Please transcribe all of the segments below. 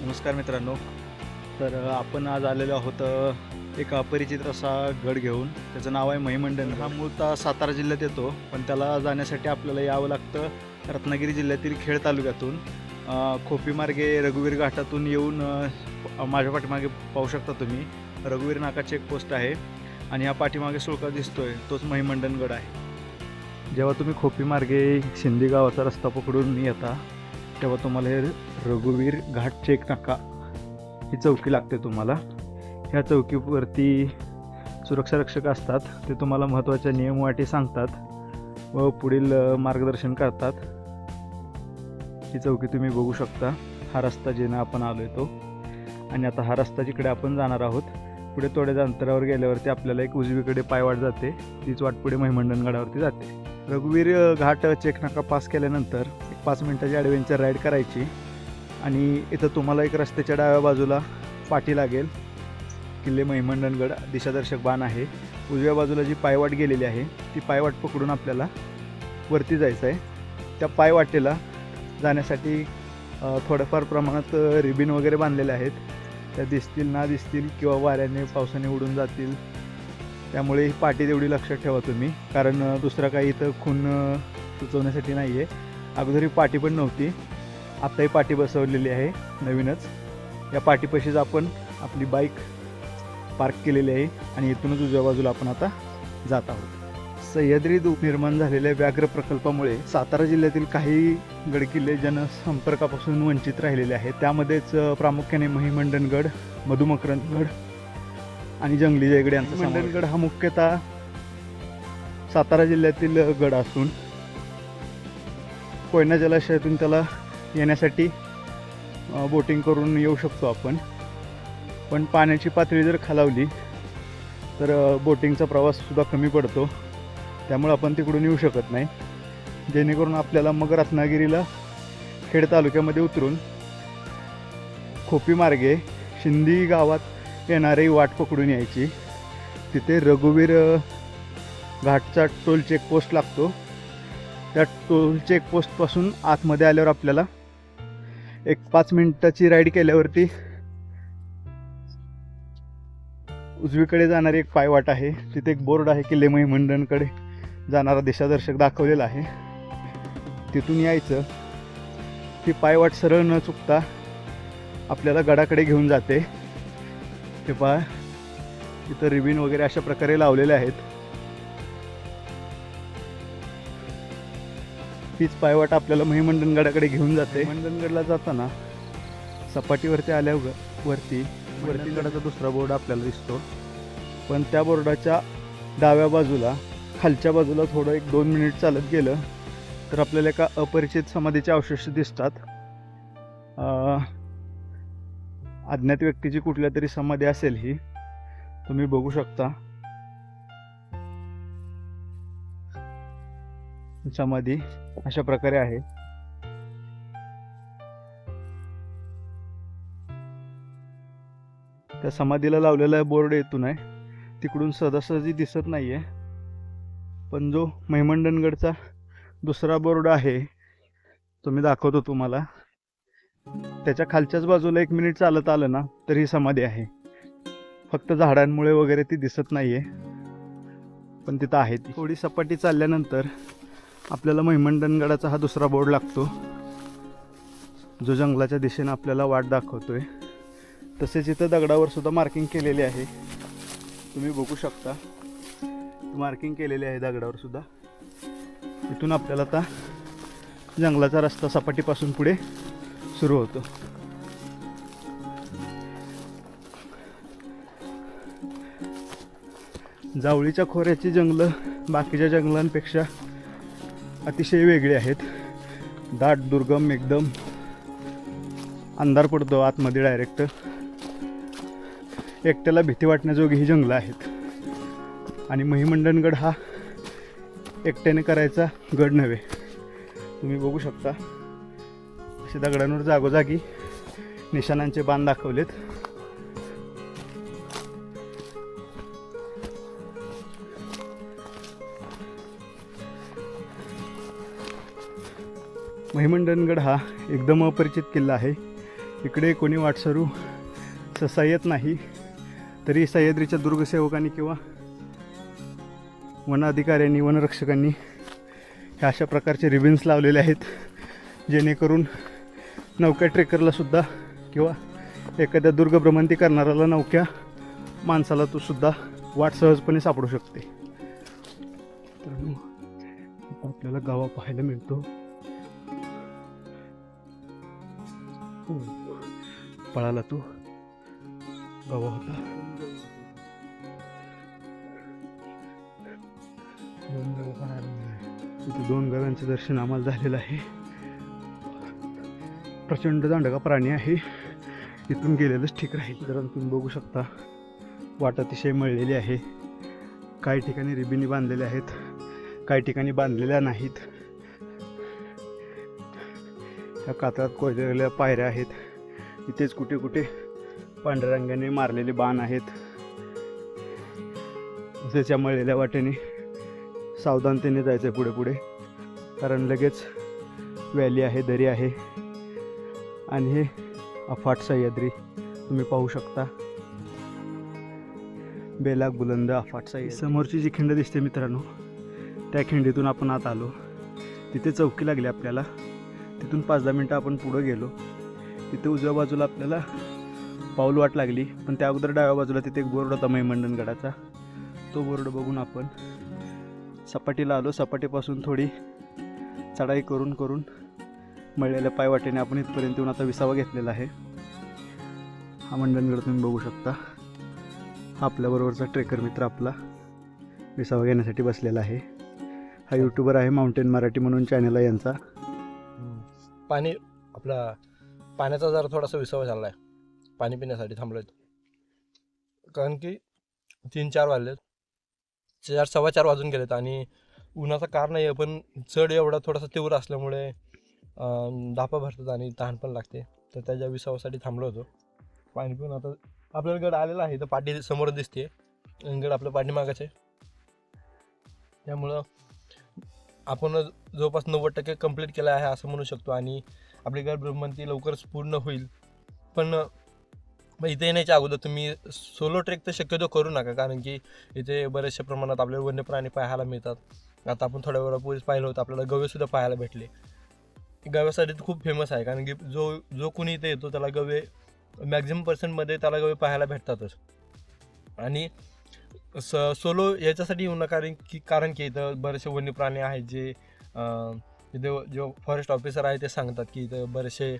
नमस्कार मित्रांनो. तर आपण आज आलेलो आहोत एका एक अपरिचित असा गड घेऊन. त्याचं नाव आहे महिमंडन. हा मूळतः सातारा जिल्ह्यात येतो पण त्याला जाण्यासाठी आपल्याला यावं लागतं रत्नागिरी जिल्ह्यातील खेड तालुक्यातून. खोपीमार्गे रघुवीर घाटातून येऊन माझ्या पाठीमागे पाहू शकता तुम्ही. रघुवीर नाका चेकपोस्ट आहे आणि हा पाठीमागे सुळका दिसतोय. तोच महिमंडन गड आहे. जेव्हा तुम्ही खोपीमार्गे शिंदे गावाचा रस्ता पकडून येता तेव्हा तुम्हाला हे रघुवीर घाट चेक नाका. ही चौकी लागते तुम्हाला. ह्या चौकीवरती सुरक्षा रक्षक असतात. ते तुम्हाला महत्त्वाच्या नियम वाटी सांगतात व पुढील मार्गदर्शन करतात. ही चौकी तुम्ही बघू शकता. हा रस्ता जेणं आपण आलो आहे तो. आणि आता हा रस्ता जिकडे आपण जाणार आहोत पुढे थोड्या अंतरावर गेल्यावरती आपल्याला एक उजवीकडे पायवाट जाते. तीच वाट पुढे महिमंडनगडावरती जाते. रघुवीर घाट चेक नाका. पास केल्यानंतर पाच मिनटाची ॲडव्हेंचर राईड करायची. आणि इथं तुम्हाला एक रस्त्याच्या डाव्या बाजूला पाठी लागेल. किल्ले महिमंडनगड दिशादर्शक बाण आहे. उजव्या बाजूला जी पायवाट गेलेली आहे ती पायवाट पकडून आपल्याला वरती जायचं आहे त्या पायवाटेला जाण्यासाठी थोड्याफार प्रमाणात रिबिन वगैरे बांधलेले आहेत. त्या दिसतील ना दिसतील किंवा वाऱ्याने पावसाने उडून जातील. त्यामुळे ही पाटी तेवढी लक्षात ठेवा तुम्ही. कारण दुसरा काही इथं खून सुचवण्यासाठी नाही आहे अगोदर ही पाटी पण नव्हती. आत्ताही पाठी पाटी बसवलेली आहे नवीनच. या पाठीपाशीच आपण आपली बाईक पार्क केलेली आहे आणि इथूनच उजव्या बाजूला आपण आता जात आहोत. सह्याद्रीत निर्माण झालेल्या व्याघ्र प्रकल्पामुळे सातारा जिल्ह्यातील काही गडकिल्ले जनसंपर्कापासून वंचित राहिलेले आहेत. त्यामध्येच प्रामुख्याने महिमंडनगड मधुमकरंदगड आणि जंगली जयगड यांचा मंडनगड हा मुख्यतः सातारा जिल्ह्यातील गड असून कोयना जलाशयातून त्याला येण्यासाठी बोटिंग करून येऊ शकतो आपण. पण पाण्याची पातळी जर खालावली तर बोटिंगचा प्रवाससुद्धा कमी पडतो. त्यामुळे आपण तिकडून येऊ शकत नाही. जेणेकरून आपल्याला मग रत्नागिरीला खेड तालुक्यामध्ये उतरून खोपी मार्गे शिंदी गावात येणारी वाट पकडून यायची. तिथे रघुवीर घाटचा टोल चेकपोस्ट लागतो. त्या टोल चेकपोस्टपासून आतमध्ये आल्यावर आपल्याला एक पाच मिनिटाची राईड केल्यावरती उजवीकडे जाणारी एक पायवाट आहे. तिथे एक बोर्ड आहे किल्ले मंडणकडे जाणारा दिशादर्शक दाखवलेला आहे. तिथून यायचं. ती पायवाट सरळ न चुकता आपल्याला गडाकडे घेऊन जाते. ते पहा. तिथं रिबिन वगैरे अशा प्रकारे लावलेले आहेत. तीच पायवाट आपल्याला महिमंडनगडाकडे घेऊन जाते. मंडनगडला जाताना सपाटीवरती आल्यावर वरती वरती गडाचा दुसरा बोर्ड आपल्याला दिसतो. पण त्या बोर्डाच्या डाव्या बाजूला खालच्या बाजूला थोडं एक दोन मिनिट चालत गेलं तर आपल्याला एका अपरिचित समाधीचे अवशेष दिसतात. अज्ञात व्यक्तीची कुठल्या तरी समाधी असेल ही तुम्ही बघू शकता. समाधी अशा प्रकारे आहे. त्या समाधीला लावलेला बोर्ड येतून आहे. तिकडून सहजासहजी दिसत नाहीये. पण जो महिमंडनगडचा दुसरा बोर्ड आहे तो मी दाखवतो तुम्हाला. त्याच्या खालच्याच बाजूला एक मिनिट चालत आलं ना तर ही समाधी आहे. फक्त झाडांमुळे वगैरे ती दिसत नाहीये. पण तिथं आहे ती. थोडी सपाटी चालल्यानंतर आपल्याला महिमंडनगडाचा हा दुसरा बोर्ड लागतो. जो जंगलाच्या दिशेने आपल्याला वाट दाखवतोय. तसेच इथं दगडावर सुद्धा मार्किंग केलेले आहे. तुम्ही बघू शकता. मार्किंग केलेले आहे दगडावर सुद्धा. इथून आपल्याला आता जंगलाचा रस्ता सपाटीपासून पुढे सुरू होतो. जावळीच्या खोऱ्याची जंगलं बाकीच्या जंगलांपेक्षा अतिशय वेगळी आहेत. दाट दुर्गम एकदम. अंधार पडतो आतमध्ये डायरेक्ट एकट्याला भीती वाटण्याजोगी ही जंगलं आहेत. आणि महिमंडनगड हा एकट्याने करायचा गड नव्हे. तुम्ही बघू शकता. असे दगडांवर जागोजागी निशाणांचे बाण दाखवलेत. महिमंडनगड हा एकदम अपरिचित किल्ला आहे. इकडे कोणी वाटसरू ससा येत नाही तरी सह्याद्रीच्या दुर्गसेवकांनी किंवा वनाधिकाऱ्यांनी वनरक्षकांनी ह्या अशा प्रकारचे रिबिन्स लावलेले आहेत जेणेकरून नौक्या ट्रेकरलासुद्धा किंवा एखाद्या दुर्गभ्रमंती करणाऱ्याला नौक्या माणसाला तो सुद्धा वाट सहजपणे सापडू शकते. तर आपल्याला गावा पाहायला मिळतो. पळाला तो? गावा होता. इथे दोन गावांचं दर्शन आम्हाला झालेलं आहे. प्रचंड दांडगा प्राणी आहे. इथून गेलेलंच ठीक राहील. जर तुम्ही बघू शकता. वाट अतिशय मळलेली आहे. काही ठिकाणी रिबिनी बांधलेल्या आहेत. काही ठिकाणी बांधलेल्या नाहीत. त्या कातळात कोजलेल्या पायऱ्या आहेत. इथेच कुठे कुठे पांढऱ्या रंगाने मारलेले बाण आहेत. त्याच्या मळलेल्या वाटेने सावधानतेने जायचं पुढे पुढे. कारण लगेच व्हॅली आहे दरी आहे. आणि हे अफाट सह्याद्री तुम्ही पाहू शकता. बेलाग बुलंद अफाट सह्याद्री. समोरची जी खिंड दिसते मित्रांनो त्या खिंडीतून आपण आत आलो. तिथे चौकी लागली आपल्याला. तिथून पाच दहा मिनटं आपण पुढं गेलो. तिथे उजव्या बाजूला आपल्याला पाऊल वाट लागली. पण त्या अगोदर डाव्या बाजूला तिथे एक बोर्ड होता मैमंडनगडाचा तो बोर्ड बघून आपण सपाटीला आलो. सपाटीपासून थोडी चढाई करून करून मळलेल्या पायवाटेने आपण इथपर्यंत येऊन आता विसावा घेतलेला आहे. हा मंडणगड तुम्ही बघू शकता. हा आपल्याबरोबरचा ट्रेकर मित्र आपला विसावा घेण्यासाठी बसलेला आहे. हा यूट्यूबर आहे माउंटेन मराठी म्हणून चॅनल आहे यांचा. पाणी आपला पाण्याचा जरा थोडासा विसावा झाला आहे पाणी पिण्यासाठी थांबलोय. कारण की तीन चार वाजलेत. चार सव्वा चार वाजून गेलेत आणि उन्हाचा कार नाही आहे पण चढ एवढा थोडासा तीव्र असल्यामुळे अं, धापा भरतात आणि तहान पण लागते. तर त्याच्या विसावासाठी थांबलो होतो. पाणी पिऊन आता आपल्याला गड आलेला आहे तर पाठी समोर दिसते गड आपल्या पाठीमागाचे त्यामुळं आपण जवळपास नव्वद टक्के कंप्लीट केला आहे असं म्हणू शकतो. आणि आपली घर भ्रमंती लवकरच पूर्ण होईल. पण मग इथे येण्याच्या अगोदर तुम्ही सोलो ट्रेक तर शक्यतो करू नका. कारण की इथे बऱ्याचशा प्रमाणात आपल्याला वन्य प्राणी पाहायला मिळतात. आता आपण थोड्या वेळापूर्वीच पाहिलं होतं आपल्याला गवेसुद्धा पाहायला भेटले. गव्यासाठी तर खूप फेमस आहे. कारण की जो जो कोणी इथे येतो त्याला गवे मॅक्झिमम पर्सेंटमध्ये त्याला गवे पाहायला भेटतातच. आणि स सोलो याच्यासाठी येऊ नका कारण की कारण की इथं बरेचसे वन्य प्राणी आहेत जे इथे जो फॉरेस्ट ऑफिसर आहे ते सांगतात की इथं बरेचसे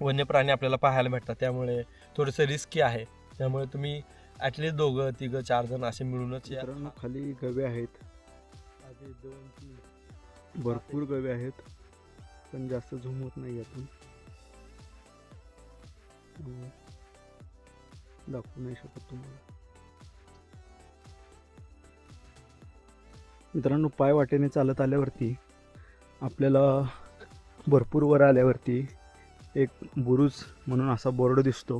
वन्य प्राणी आपल्याला पाहायला भेटतात. त्यामुळे थोडंसं रिस्की आहे. त्यामुळे तुम्ही ॲटलिस्ट दोघं तिघं चार जण असे मिळूनच खाली गवे आहेत. भरपूर गवे आहेत. पण जास्त झूम होत नाही यातून त्यामुळे दाखवू नाही शकत तुम्हाला. मित्रांनो पाय वाटेने चालत आल्यावरती आपल्याला भरपूर वर आल्यावरती एक बुरुज म्हणून असा बोर्ड दिसतो.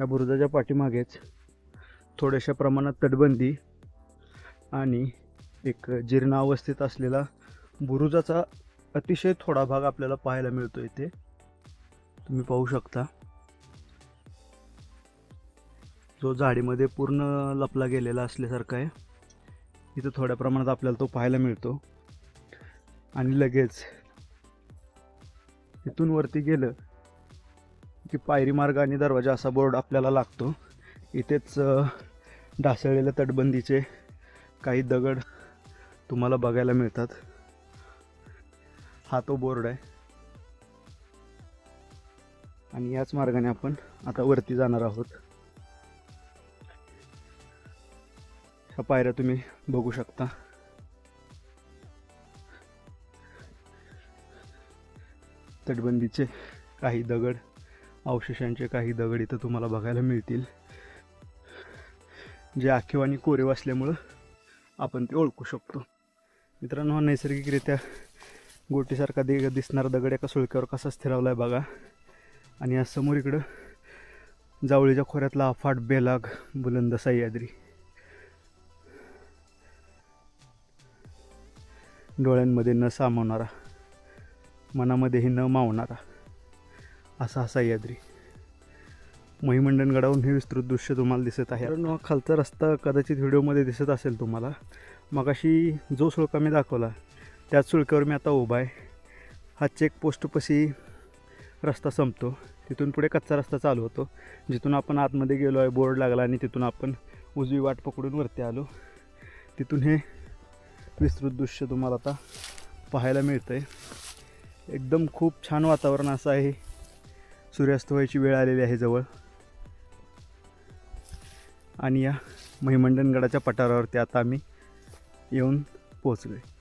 या बुरुजाच्या पाठीमागेच थोड्याशा प्रमाणात तटबंदी आणि एक जीर्णावस्थेत असलेला बुरुजाचा अतिशय थोडा भाग आपल्याला पाहायला मिळतो इथे. तुम्ही पाहू शकता. जो झाडीमध्ये पूर्ण लपला गेलेला असल्यासारखा आहे. इथं थोड्या प्रमाणात आपल्याला तो पाहायला मिळतो. आणि लगेच इथून वरती गेलं की पायरी मार्ग आणि दरवाजा असा बोर्ड आपल्याला लागतो. इथेच ढासळलेल्या तटबंदीचे काही दगड तुम्हाला बघायला मिळतात. हा तो बोर्ड आहे. आणि याच मार्गाने आपण आता वरती जाणार आहोत. ह्या पायऱ्या तुम्ही बघू शकता. तटबंदीचे काही दगड अवशेषांचे काही दगड इथं तुम्हाला बघायला मिळतील. जे आखीव आणि कोरीव असल्यामुळं आपण ते ओळखू शकतो. मित्रांनो हा नैसर्गिकरित्या गोटीसारखा दे दिसणारा दगड एका सुळक्यावर कसा स्थिरावला आहे बघा. आणि या समोर इकडं जावळीच्या खोऱ्यातला अफाट बेलाग बुलंद सह्याद्री डोळ्यांमध्ये न सामावणारा मनामध्येही न मावणारा असा हा सह्याद्री. महिमंडणगडावरून हे विस्तृत दृश्य तुम्हाला दिसत आहे. कारण खालचा रस्ता कदाचित व्हिडिओमध्ये दिसत असेल तुम्हाला. मगाशी जो सुळका मी दाखवला त्याच सुळक्यावर मी आता उभा आहे. हा चेकपोस्टपाशी रस्ता संपतो. तिथून पुढे कच्चा रस्ता चालू होतो. जिथून आपण आतमध्ये गेलो आहे बोर्ड लागला आणि तिथून आपण उजवी वाट पकडून वरती आलो. तिथून हे विस्तृत दृश्य तुम्हाला आता पाहायला मिळतं आहे एकदम खूप छान वातावरण असं आहे. सूर्यास्त व्हायची वेळ आलेली आहे जवळ. आणि या महिमंडनगडाच्या पठारावरती आता आम्ही येऊन पोहोचलो आहे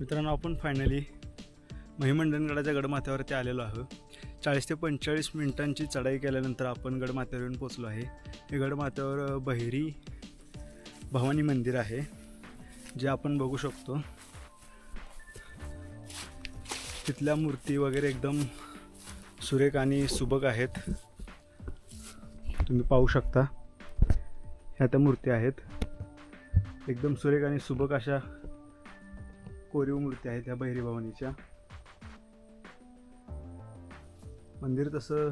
मित्रांनो आपण फायनली महिमंडनगडाच्या गडमाथ्यावरती आलेलो आहोत चाळीस ते पंचेचाळीस मिनिटांची चढाई केल्यानंतर आपण गडमाथ्यावर येऊन पोचलो आहे. हे गडमाथ्यावर बहिरी भवानी मंदिर आहे जे आपण बघू शकतो. तिथल्या मूर्ती वगैरे एकदम सुरेख आणि सुबक आहेत. तुम्ही पाहू शकता. ह्या त्या मूर्ती आहेत. एकदम सुरेख आणि सुबक अशा कोरीव मूर्ती आहेत ह्या बहिरी भवानीच्या. मंदिर तसं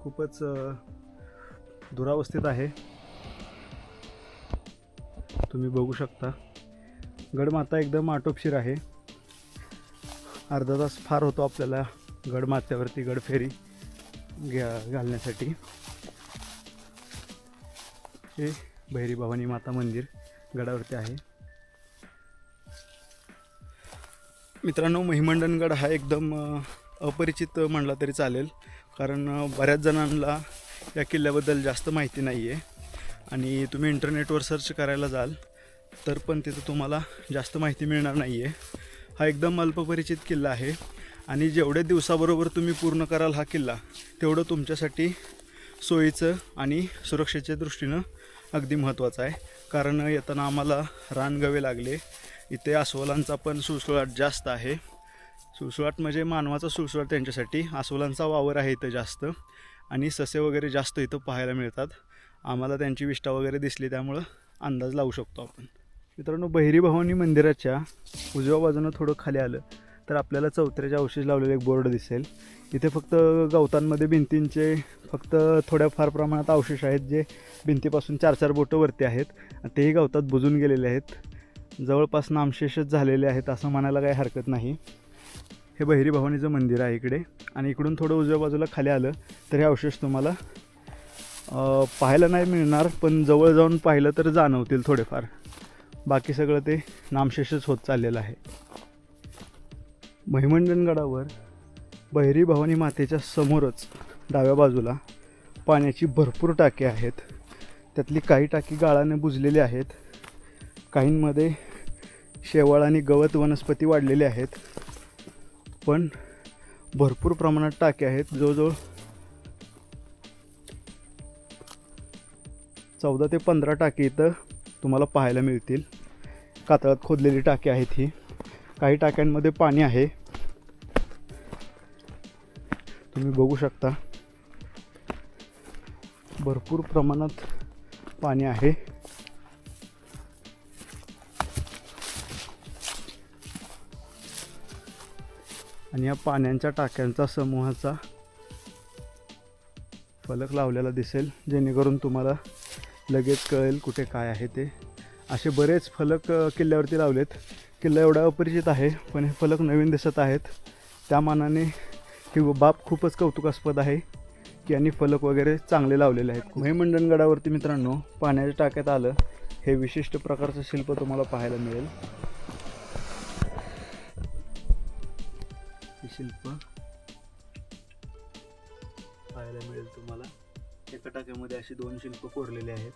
खूपच दुरावस्थेत आहे. तुम्ही बघू शकता. गडमाता एकदम आटोपशीर आहे. अर्धा तास फार होतो आपल्याला गडमाथ्यावरती गडफेरी घ्या घालण्यासाठी. हे भैरी भवानी माता मंदिर गडावरती आहे. मित्रांनो महिमंडनगड हा एकदम अपरिचित म्हणला तरी चालेल. कारण बऱ्याच जणांना या किल्ल्याबद्दल जास्त माहिती नाही आहे आणि तुम्ही इंटरनेटवर सर्च करायला जाल तर पण तिथं तुम्हाला जास्त माहिती मिळणार नाही आहे हा एकदम अल्पपरिचित किल्ला आहे. आणि जेवढ्या दिवसाबरोबर तुम्ही पूर्ण कराल हा किल्ला तेवढं तुमच्यासाठी सोयीचं आणि सुरक्षेच्या दृष्टीनं अगदी महत्त्वाचं आहे. कारण येताना आम्हाला रानगवे लागले. इथे अस्वलांचा पण सुळसुळाट जास्त आहे. सुळसुळाट म्हणजे मानवाचा सुळसुळाट त्यांच्यासाठी. अस्वलांचा वावर आहे इथं जास्त. आणि ससे वगैरे जास्त इथं पाहायला मिळतात. आम्हाला त्यांची विष्ठा वगैरे दिसली त्यामुळं अंदाज लावू शकतो आपण. मित्रांनो बहिरी भवानी मंदिराच्या उजव्या बाजूनं थोडं खाली आलं तर आपल्याला चौथऱ्याच्या अवशेष लावलेलं एक बोर्ड दिसेल. इथे फक्त गवतांमध्ये भिंतींचे फक्त थोड्याफार प्रमाणात अवशेष आहेत जे भिंतीपासून चार चार बोटं वरती आहेत. तेही गवतात बुजून गेलेले आहेत. जवळपास नामशेषच झालेले आहेत असं म्हणायला काही हरकत नाही. हे बहिरी भवानीचं मंदिर आहे इकडे. आणि इकडून थोडं उजव्या बाजूला खाली आलं तर हे अवशेष तुम्हाला पाहायला नाही मिळणार पण जवळ जाऊन पाहिलं तर जाणवतील थोडेफार. बाकी सगळं ते नामशेषच होत चाललेलं आहे. महिमंडनगडावर बहिरी भवानी मातेच्या समोरच डाव्या बाजूला पाण्याची भरपूर टाकी आहेत. त्यातली काही टाकी गाळाने बुजलेली आहेत. काहींमध्ये शेवाळ आणि गवत वनस्पती वाढलेले आहेत. पण भरपूर प्रमाणात टाके आहेत. जवळजवळ चौदा ते पंधरा टाकी इथं तुम्हाला पाहायला मिळतील. कातळात खोदलेली टाकी आहेत ही. काही टाक्यांमध्ये पाणी आहे. तुम्ही बघू शकता. भरपूर प्रमाणात पाणी आहे. आणि या पाण्याच्या टाक्यांचा समूहाचा फलक लावलेला दिसेल जेणेकरून तुम्हाला लगेच कळेल कुठे काय आहे ते. असे बरेच फलक किल्ल्यावरती लावलेत. किल्ला एवढा अपरिचित आहे पण हे फलक नवीन दिसत आहेत. त्या मानाने ही बाब खूपच कौतुकास्पद आहे की यांनी फलक वगैरे चांगले लावलेले आहेत. महिमंडणगडावरती मित्रांनो पाण्याच्या टाक्यात आलं हे विशिष्ट प्रकारचं शिल्प तुम्हाला पाहायला मिळेल. ही शिल्प पाहायला मिळेल तुम्हाला. एका टाक्यामध्ये अशी दोन शिल्प कोरलेली आहेत.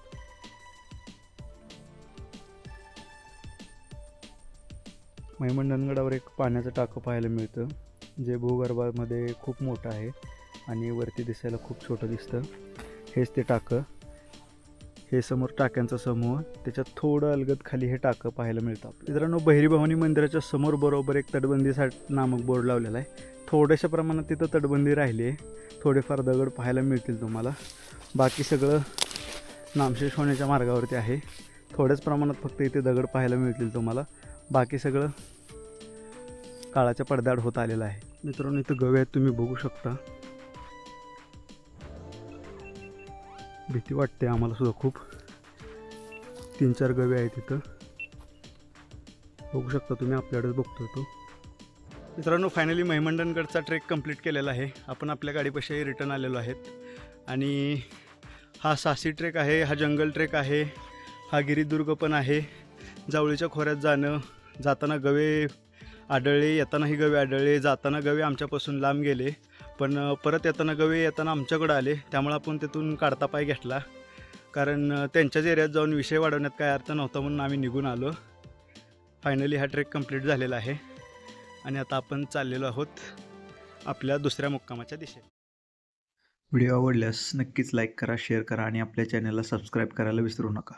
महिमंडनगडावर एक पाण्याचं टाकं पाहायला मिळतं जे भूगर्भामध्ये खूप मोठं आहे आणि वरती दिसायला खूप छोटं दिसतं. हेच ते टाकं. हे समोर टाक्यांचा समूह त्याच्यात थोडं अलगद खाली हे टाकं पाहायला मिळतं मित्रांनो बहिरी भवानी मंदिराच्या समोर बरोबर एक तटबंदीसाठी नामक बोर्ड लावलेला आहे. थोड्याशा प्रमाणात तिथं तटबंदी राहिली आहे. थोडेफार दगड पाहायला मिळतील तुम्हाला. बाकी सगळं नामशेष होण्याच्या मार्गावरती आहे. थोड्याच प्रमाणात फक्त इथे दगड पाहायला मिळतील तुम्हाला. बाकी सगळं काळाच्या पडद्याआड होत आलेलं आहे. मित्रांनो इथं गवे आहेत तुम्ही बघू शकता. भीती वाटते आम्हाला सुद्धा खूप. तीन चार गवे आहेत तिथं बघू शकता तुम्ही आपल्याकडेच बघतोय तो. मित्रांनो फायनली महिमंडनगडचा ट्रेक कंप्लीट केलेला आहे. आपण आपल्या गाडीपाशी रिटर्न आलेलो आहेत. आणि हा सासी ट्रेक आहे हा जंगल ट्रेक आहे हा गिरिदुर्ग पण आहे. जावळीच्या खोऱ्यात जाणं जाताना गवे आढळले येतानाही गवे आढळले जाताना गवे आमच्यापासून लांब गेले. पण परत येताना गवे येताना आमच्याकडं आले. त्यामुळे आपण तिथून काढता पाय घेतला. कारण त्यांच्याच एरियात जाऊन विषय वाढवण्यात काय अर्थ नव्हता म्हणून आम्ही निघून आलो. फायनली हा ट्रेक कंप्लीट झालेला आहे. आणि आता आपण चाललेलो आहोत आपल्या दुसऱ्या मुक्कामाच्या दिशेत व्हिडिओ आवडल्यास नक्कीच लाईक करा शेअर करा आणि आपल्या चॅनलला सबस्क्राईब करायला विसरू नका.